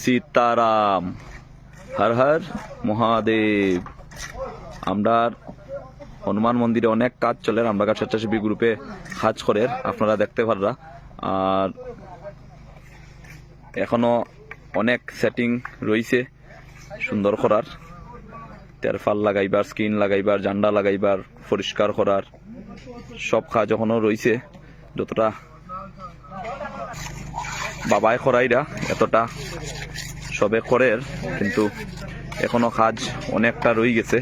সীতারাম। হর হর মহাদেব। আমরা হনুমান মন্দিরে অনেক কাজ চলে আমরা স্বেচ্ছাসেবী গ্রুপে কাজ করে, আপনারা দেখতে পাররা। আর এখনও অনেক সেটিং রয়েছে সুন্দর করার। তেরফাল লাগাইবার, স্কিন লাগাইবার, জান্ডা লাগাইবার, পরিষ্কার করার সব কাজ এখনও রয়েছে। যতটা বাবায় করাইরা, এতটা সবে করে কিন্তু এখনও কাজ অনেকটা রয়ে গেছে।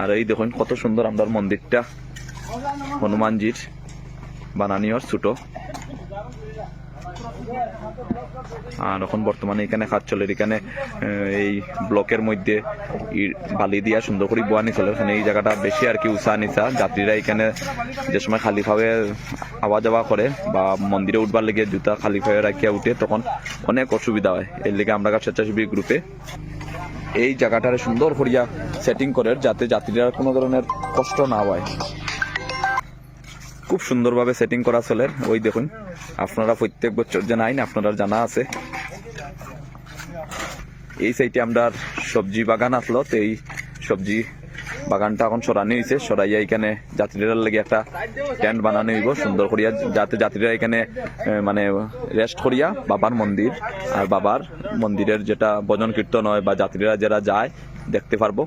আর এই দেখুন কত সুন্দর আমাদের মন্দিরটা, হনুমানজির বানানিওর ছোট। আর এখন বর্তমানে এখানে কাজ চলে, এখানে এই ব্লকের মধ্যে বালি দিয়া সুন্দর করে বোয়ানি চলে এখানে এই জায়গাটা বেশি আর কি উষা নিচা। যাত্রীরা এখানে যে সময় খালি ভাবে আওয়া যাওয়া করে বা মন্দিরে উঠবার লেগে জুতা খালি ভাবে রাখিয়া উঠে, তখন অনেক অসুবিধা হয়। এর লেগে আমরা স্বেচ্ছাসেবী গ্রুপে এই জায়গাটারে সুন্দর করিয়া সেটিং করে, যাতে যাত্রীরা কোনো ধরনের কষ্ট না হয়। খুব সুন্দরভাবে সেটিং করা চলে, ওই দেখুন। আপনারা প্রত্যেক বছর যে আইন আপনারা জানা আছে। এই সাইডে আমরা সবজি বাগান আসলো, তো এই সবজি বাগানটা এখন সরানো হয়েছে। সরাইয়া এখানে যাত্রীরা লাগে একটা টেন্ট বানানো হইব, সুন্দর করিয়া, যাতে যাত্রীরা এখানে মানে রেস্ট করিয়া বাবার মন্দির আর বাবার মন্দিরের যেটা ভজন কীর্তন হয় বা যাত্রীরা যারা যায়, দেখতে পারব।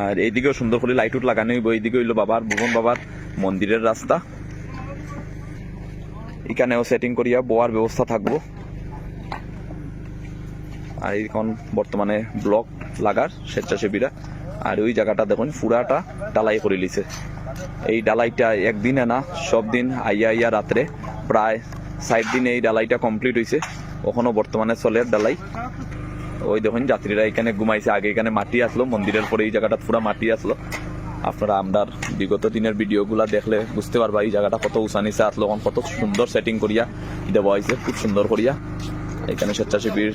আর এইদিকেও সুন্দর করে লাইট উট লাগানো হইব, এইদিকে হইল বাবার, ভুবন বাবার মন্দিরের রাস্তা। এখানেও সেটিং করিয়া বোয়ার ব্যবস্থা থাকব। আর এখন বর্তমানে ব্লক লাগার স্বেচ্ছাসেবীরা। আর ওই জায়গাটা দেখুন, পুরাটা ডালাই করে লিছে এই ডালাইটা একদিনে না, সব দিন আইয়া আইয়া রাত্রে প্রায় ষাট দিনে এই ডালাইটা কমপ্লিট হয়েছে ওখানো বর্তমানে চলে ডালাই ওই দেখুন, যাত্রীরা এখানে ঘুমাইছে। আগে এখানে মাটি আসলো, মন্দিরের পরে এই জায়গাটা পুরো মাটি আসলো। আপনারা আমরার বিগত দিনের ভিডিওগুলা দেখলে বুঝতে পারবা, এই জায়গাটা কত উঁচা নিচে আসলো কত সুন্দর সেটিং করিয়া দেওয়া হয়েছে, খুব সুন্দর করিয়া। এখানে স্বেচ্ছাসেবীর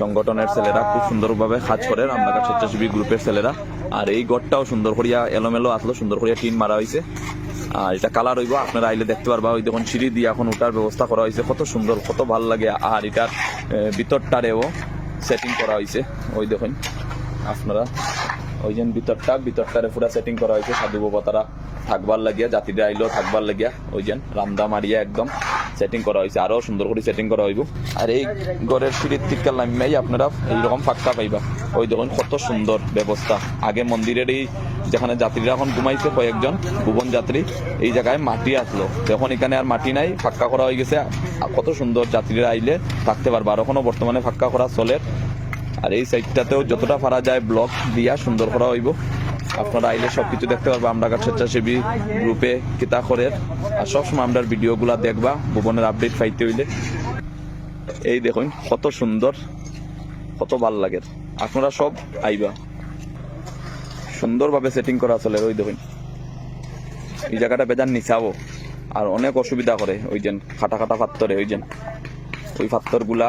সংগঠনের ছেলেরা খুব সুন্দরভাবে কাজ করে আমরা স্বেচ্ছাসেবী গ্রুপের ছেলেরা। আর এই গড়টাও সুন্দর করিয়া এলোমেলো আসলো সুন্দর করিয়া টিন মারা হয়েছে। আর এটা কালার হইব, আপনারা আইলে দেখতে পারবা, ওই দেখুন সিঁড়ি দিয়ে এখন ওটার ব্যবস্থা করা হয়েছে, কত সুন্দর, কত ভালো লাগে। আর এটার ভিতরটারেও সেটিং করা হয়েছে, ওই দেখুন, আপনারা ওই যে ভিতরটা, ভিতরটারে পুরা সেটিং করা হয়েছে, সাধু বাবা থাকবার লাগিয়া, জাতিরা আইলেও থাকবার লাগিয়া, ওই যে রামদা মারিয়া একদম সেটিং করা হয়েছে, আরও সুন্দর করে সেটিং করা হইব। আর এই ঘরের সিঁড়ির থেকে নামিয়াই আপনারা এইরকম ফাঁকটা পাইবা। ওই দেখুন কত সুন্দর ব্যবস্থা। আগে মন্দিরের এই যেখানে যাত্রীরা এখন ঘুমাইছে, কয়েকজন ভুবন যাত্রী, এই জায়গায় মাটি আসলো। এখন এখানে আর মাটি নাই, ফাঁকা করা হয়ে গেছে। কত সুন্দর যাত্রীরা আইলে থাকতে পারবে। আর এখনও বর্তমানে ফাঁকা করা চলে। আর এই সাইডটাতেও যতটা পারা যায় ব্লক দিয়া সুন্দর করা হইব। আপনারা আইলে সবকিছু দেখতে পারবা আমরা স্বেচ্ছাসেবী গ্রুপে কিতা করে আর সবসময় আমরা ভিডিওগুলা দেখবা, ভুবনের আপডেট পাইতে হইলে। এই দেখুন, কত সুন্দর, কত ভালো লাগে। আপনারা সব আইবা। সুন্দরভাবে সেটিং করা চলে ওই দেখুন। এই জায়গাটা বেজান নিচাবো আর অনেক অসুবিধা করে, ওই যে খাটা খাটা পাত্তরে, ওই যে ওই পাত্তরগুলা